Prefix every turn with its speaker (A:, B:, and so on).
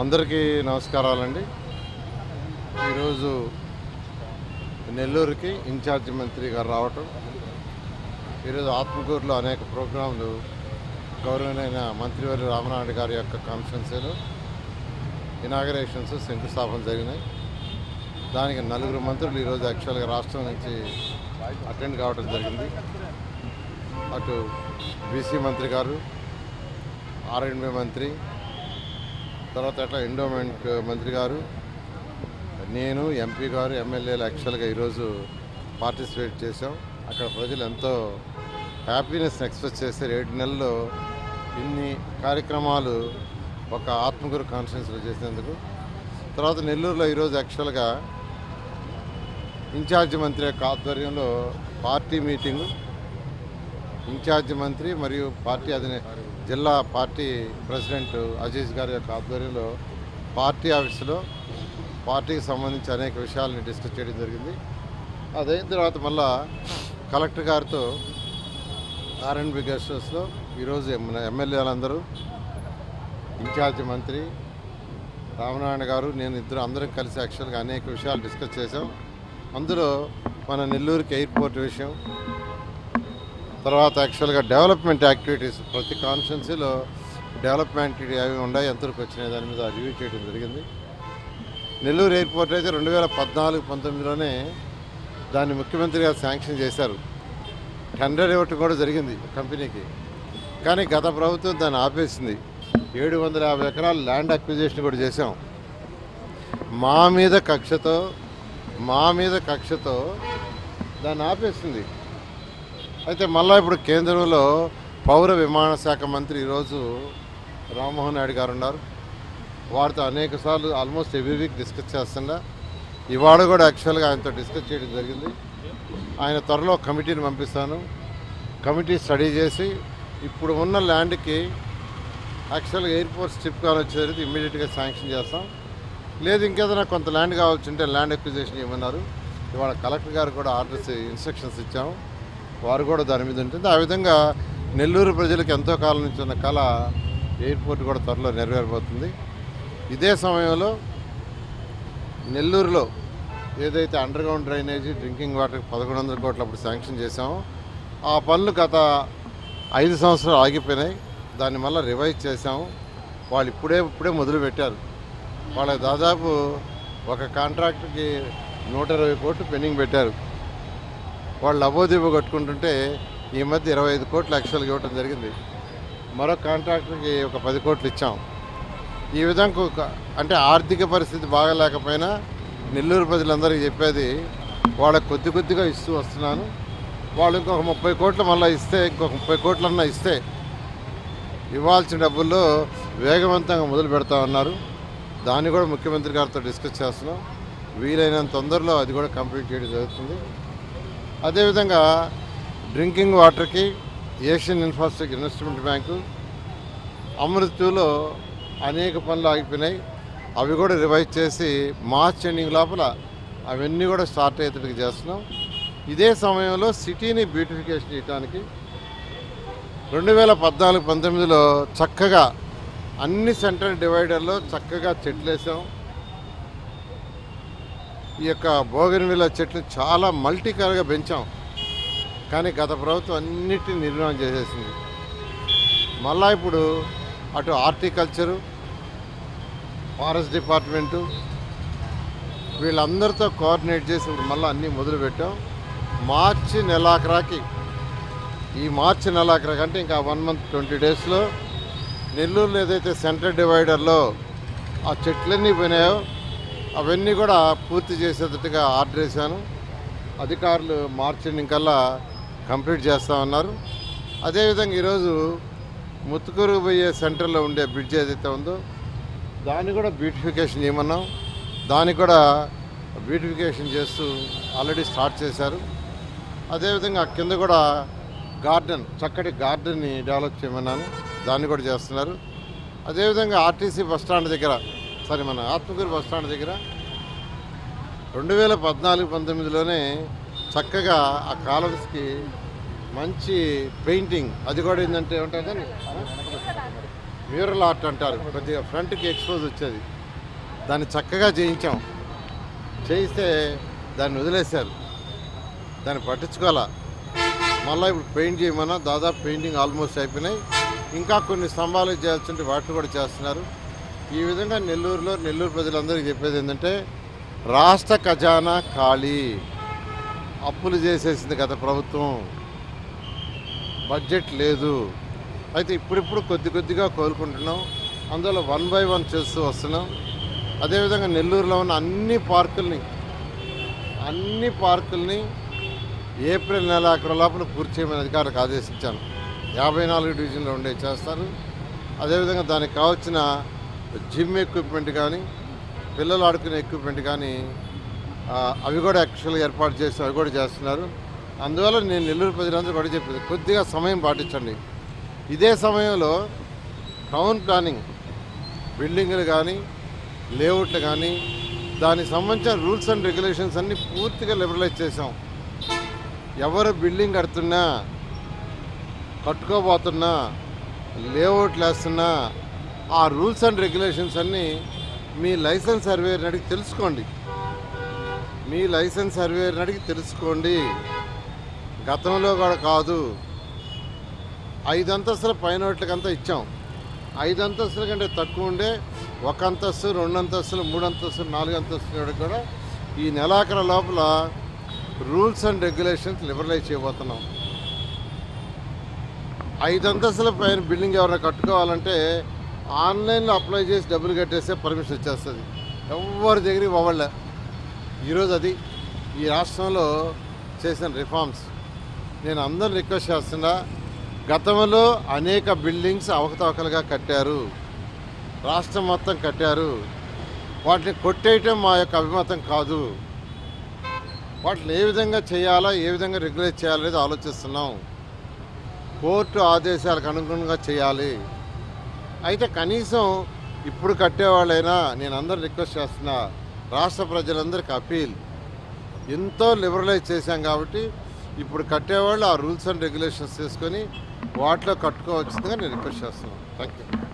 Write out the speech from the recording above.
A: అందరికీ నమస్కారాలండి. ఈరోజు నెల్లూరుకి ఇన్ఛార్జి మంత్రి గారు రావటం ఈరోజు ఆత్మకూరులో అనేక ప్రోగ్రాంలు గౌరవనైన మంత్రివర్య రామనాయుడు గారి యొక్క కాన్ఫరెన్సీలో ఇనాగరేషన్స్ శంకుస్థాపన జరిగినాయి. దానికి నలుగురు మంత్రులు ఈరోజు యాక్చువల్గా రాష్ట్రం నుంచి అటెండ్ కావడం జరిగింది. అటు బీసీ మంత్రి గారు ఆర్ఎండ్బి మంత్రి తర్వాత అట్లా ఎండోమెంట్ మంత్రి గారు నేను ఎంపీ గారు ఎమ్మెల్యేలు యాక్చువల్గా ఈరోజు పార్టిసిపేట్ చేశాం. అక్కడ ప్రజలు ఎంతో హ్యాపీనెస్ ఎక్స్ప్రెస్ చేశారు. ఏడు నెలల్లో ఇన్ని కార్యక్రమాలు ఒక ఆత్మగురు కాన్ఫరెన్స్లో చేసినందుకు. తర్వాత నెల్లూరులో ఈరోజు యాక్చువల్గా ఇన్ఛార్జి మంత్రి యొక్క ఆధ్వర్యంలో పార్టీ మీటింగు ఇన్ఛార్జి మంత్రి మరియు పార్టీ అధినే జిల్లా పార్టీ ప్రెసిడెంట్ అజీజ్ గారి యొక్క ఆధ్వర్యంలో పార్టీ ఆఫీసులో పార్టీకి సంబంధించి అనేక విషయాలని డిస్కస్ చేయడం జరిగింది. అదైన తర్వాత మళ్ళా కలెక్టర్ గారితో ఆర్ఎండ్బి గెస్ట్ హౌస్లో ఈరోజు ఎమ్మెల్యేలందరూ ఇన్ఛార్జి మంత్రి రామనారాయణ గారు నేను ఇద్దరు అందరం కలిసి యాక్చువల్గా అనేక విషయాలు డిస్కస్ చేసాం అందులో మన నెల్లూరుకి ఎయిర్పోర్ట్ విషయం తర్వాత యాక్చువల్గా డెవలప్మెంట్ యాక్టివిటీస్ ప్రతి కాన్స్టిట్యున్సీలో డెవలప్మెంట్ అవి ఉన్నాయి. ఎంతవరకు వచ్చినాయి దాని మీద రివ్యూ చేయడం జరిగింది. నెల్లూరు ఎయిర్పోర్ట్ అయితే రెండు వేల పద్నాలుగు పంతొమ్మిదిలోనే దాన్ని ముఖ్యమంత్రి గారు శాంక్షన్ చేశారు. టెండర్ ఇవ్వటం కూడా జరిగింది కంపెనీకి. కానీ గత ప్రభుత్వం దాన్ని ఆపేసింది. ఏడు వందల యాభై ఎకరాల ల్యాండ్ అక్విజిషన్ కూడా చేసాం మా మీద కక్షతో మా మీద కక్షతో దాన్ని ఆపేసింది. అయితే మళ్ళీ ఇప్పుడు కేంద్రంలో పౌర విమాన శాఖ మంత్రి ఈరోజు రామ్మోహన్ నాయుడు గారు ఉన్నారు. వారితో అనేక సార్లు ఆల్మోస్ట్ ఎవ్రీ వీక్ డిస్కస్ చేస్తుండా. ఇవాళ కూడా యాక్చువల్గా ఆయనతో డిస్కస్ చేయడం జరిగింది. ఆయన త్వరలో కమిటీని పంపిస్తాను. కమిటీ స్టడీ చేసి ఇప్పుడు ఉన్న ల్యాండ్కి యాక్చువల్గా ఎయిర్పోర్ట్ స్ట్రిప్ కావాలి వచ్చేది ఇమ్మీడియట్గా శాంక్షన్ చేస్తాం. లేదు ఇంకేదైనా కొంత ల్యాండ్ కావాల్సి ఉంటే ల్యాండ్ ఎక్విజిషన్ ఇవ్వమన్నారు ఇవాళ కలెక్టర్ గారు కూడా ఆర్డర్స్ ఇన్స్ట్రక్షన్స్ ఇచ్చాము. వారు కూడా దాని మీద ఉంటుంది. ఆ విధంగా నెల్లూరు ప్రజలకు ఎంతో కాలం నుంచి ఉన్న కళ ఎయిర్పోర్ట్ కూడా త్వరలో నెరవేరబోతుంది. ఇదే సమయంలో నెల్లూరులో ఏదైతే underground drainage drinking water పదకొండు వందల కోట్లు అప్పుడు శాంక్షన్ చేశామో ఆ పనులు గత ఐదు సంవత్సరాలు ఆగిపోయినాయి. దాన్ని మళ్ళీ రివైజ్ చేశాము. వాళ్ళు ఇప్పుడే ఇప్పుడే మొదలుపెట్టారు. వాళ్ళ దాదాపు ఒక కాంట్రాక్ట్కి నూట ఇరవై కోట్లు పెండింగ్ పెట్టారు. వాళ్ళు లబోదిబో కట్టుకుంటుంటే ఈ మధ్య ఇరవై ఐదు కోట్లు యాక్చువల్గా ఇవ్వడం జరిగింది. మరో కాంట్రాక్టర్కి ఒక పది కోట్లు ఇచ్చాం. ఈ విధంగా ఒక- అంటే ఆర్థిక పరిస్థితి బాగాలేకపోయినా నెల్లూరు ప్రజలందరికీ చెప్పేది వాళ్ళకి కొద్ది కొద్దిగా ఇస్తూ వస్తున్నాను. వాళ్ళు ఇంకొక ముప్పై కోట్లు మళ్ళీ ఇస్తే ఇంకొక ముప్పై కోట్లన్నా ఇస్తే ఇవ్వాల్సిన డబ్బుల్లో వేగవంతంగా మొదలు పెడతా ఉన్నారు. దాన్ని కూడా ముఖ్యమంత్రి గారితో డిస్కస్ చేస్తున్నాం. వీలైనంత తొందరలో అది కూడా కంప్లీట్ చేయడం జరుగుతుంది. అదేవిధంగా డ్రింకింగ్ వాటర్కి Asian infrastructure investment bank Amrut అనేక పనులు ఆగిపోయినాయి. అవి కూడా రివైజ్ చేసి మార్చ్ ఎండింగ్ లోపల అవన్నీ కూడా స్టార్ట్ అయ్యేటట్టుగా చేస్తున్నాం. ఇదే సమయంలో సిటీని బ్యూటిఫికేషన్ చేయడానికి రెండు వేల పద్నాలుగు పంతొమ్మిదిలో చక్కగా అన్ని సెంట్రల్ డివైడర్లో చక్కగా చెట్లు వేసాం. ఈ యొక్క బోగన్విల్ల చెట్లు చాలా మల్టీ కలర్గా పెంచాం. కానీ గత ప్రభుత్వం అన్నిటిని నిర్మాణం చేసేసింది. మళ్ళా ఇప్పుడు అటు హార్టికల్చరు ఫారెస్ట్ డిపార్ట్మెంటు వీళ్ళందరితో కోఆర్డినేట్ చేసి ఇప్పుడు మళ్ళీ అన్నీ మొదలుపెట్టాం. మార్చి నెలాఖరాకి ఈ మార్చి నెలాఖరాకి అంటే ఇంకా వన్ మంత్ ట్వంటీ డేస్లో నెల్లూరులో ఏదైతే సెంటర్ డివైడర్లో ఆ చెట్లన్నీ పోయినాయో అవన్నీ కూడా పూర్తి చేసేటట్టుగా ఆర్డర్ వేశాను. అధికారులు మార్చి ఎండింగ్ కల్లా కంప్లీట్ చేస్తామన్నారు అదేవిధంగా ఈరోజు ముత్తుకూరు పోయే సెంటర్లో ఉండే బ్రిడ్జ్ ఏదైతే ఉందో దాన్ని కూడా బ్యూటిఫికేషన్ చేయమన్నాం. దానికి కూడా బ్యూటిఫికేషన్ చేస్తూ ఆల్రెడీ స్టార్ట్ చేశారు. అదేవిధంగా కింద కూడా గార్డెన్ చక్కటి గార్డెన్ని డెవలప్ చేయమన్నాను. దాన్ని కూడా చేస్తున్నారు. అదేవిధంగా ఆర్టీసీ బస్ స్టాండ్ దగ్గర సారీ మన ఆత్మకూరు బస్ స్టాండ్ దగ్గర రెండు వేల పద్నాలుగు పంతొమ్మిదిలోనే చక్కగా ఆ కాలమ్స్కి మంచి పెయింటింగ్. అది కూడా ఏంటంటే ఏమంటారు మ్యూరల్ ఆర్ట్ అంటారు. కొద్దిగా ఫ్రంట్కి ఎక్స్పోజ్ వచ్చేది. దాన్ని చక్కగా చేయించాం. చేయిస్తే దాన్ని వదిలేశారు. దాన్ని పట్టించుకోవాలా? మళ్ళీ ఇప్పుడు పెయింట్ చేయమన్నా దాదాపు పెయింటింగ్ ఆల్మోస్ట్ అయిపోయినాయి. ఇంకా కొన్ని స్తంభాలు చేయాల్సి వాటిని కూడా చేస్తున్నారు. ఈ విధంగా నెల్లూరులో నెల్లూరు ప్రజలందరికీ చెప్పేది ఏంటంటే రాష్ట్ర ఖజానా ఖాళీ. అప్పులు చేసేసింది గత ప్రభుత్వం. బడ్జెట్ లేదు. అయితే ఇప్పుడిప్పుడు కొద్ది కొద్దిగా కోలుకుంటున్నాం. అందువల్ల వన్ బై వన్ చేస్తూ వస్తున్నాం. అదేవిధంగా నెల్లూరులో ఉన్న అన్ని పార్కుల్ని అన్ని పార్కుల్ని ఏప్రిల్ నెల అక్కడ లోపల పూర్తి చేయమని అధికారులకు ఆదేశించాను. యాభై నాలుగు డివిజన్లో ఉండే చేస్తారు. అదేవిధంగా దానికి కావాల్సిన జిమ్ ఎక్విప్మెంట్ కానీ పిల్లలు ఆడుకునే ఎక్విప్మెంట్ కానీ అవి కూడా యాక్చువల్గా ఏర్పాటు చేసి అవి కూడా చేస్తున్నారు. అందువల్ల నేను నెల్లూరు ప్రజలందరూ కూడా చెప్పింది కొద్దిగా సమయం పాటించండి. ఇదే సమయంలో టౌన్ ప్లానింగ్ బిల్డింగ్లు కానీ లేఅవుట్లు కానీ దానికి సంబంధించిన రూల్స్ అండ్ రెగ్యులేషన్స్ అన్నీ పూర్తిగా లిబరలైజ్ చేసాం ఎవరు బిల్డింగ్ కడుతున్నా కట్టుకోబోతున్నా లేఅవుట్లు వేస్తున్నా ఆ రూల్స్ అండ్ రెగ్యులేషన్స్ అన్నీ మీ లైసెన్స్ సర్వేని అడిగి తెలుసుకోండి. మీ లైసెన్స్ సర్వేని అడిగి తెలుసుకోండి. గతంలో కూడా కాదు. ఐదు అంతస్తుల పైన అంతా ఇచ్చాం. ఐదు అంతస్తుల కంటే తక్కువ ఉండే ఒక అంతస్తు రెండు అంతస్తులు మూడు అంతస్తులు నాలుగు అంతస్తులు కూడా ఈ నెలాఖరు లోపల రూల్స్ అండ్ రెగ్యులేషన్స్ లిబరలైజ్ చేయబోతున్నాం. ఐదు అంతస్తుల పైన బిల్డింగ్ ఎవరైనా కట్టుకోవాలంటే ఆన్లైన్లో అప్లై చేసి డబ్బులు కట్టేస్తే పర్మిషన్ వచ్చేస్తుంది. ఎవరి దగ్గరికి పోవాళ్ళే ఈరోజు అది ఈ రాష్ట్రంలో చేసిన రిఫార్మ్స్. నేను అందరిని రిక్వెస్ట్ చేస్తున్నా గతంలో అనేక బిల్డింగ్స్ అవకతవకలుగా కట్టారు. రాష్ట్రం మొత్తం కట్టారు. వాటిని కొట్టేయటం మా యొక్క అభిమతం కాదు. వాటిని ఏ విధంగా చేయాలా ఏ విధంగా రెగ్యులేట్ చేయాలనేది ఆలోచిస్తున్నాం. కోర్టు ఆదేశాలకు అనుగుణంగా చేయాలి. అయితే కనీసం ఇప్పుడు కట్టేవాళ్ళైనా నేను అందరు రిక్వెస్ట్ చేస్తున్నా రాష్ట్ర ప్రజలందరికీ అపీల్ ఎంతో లిబరలైజ్ చేశాం కాబట్టి ఇప్పుడు కట్టేవాళ్ళు ఆ రూల్స్ అండ్ రెగ్యులేషన్స్ తీసుకొని వాటిలో కట్టుకోవచ్చుగా నేను రిక్వెస్ట్ చేస్తున్నాను. Thank you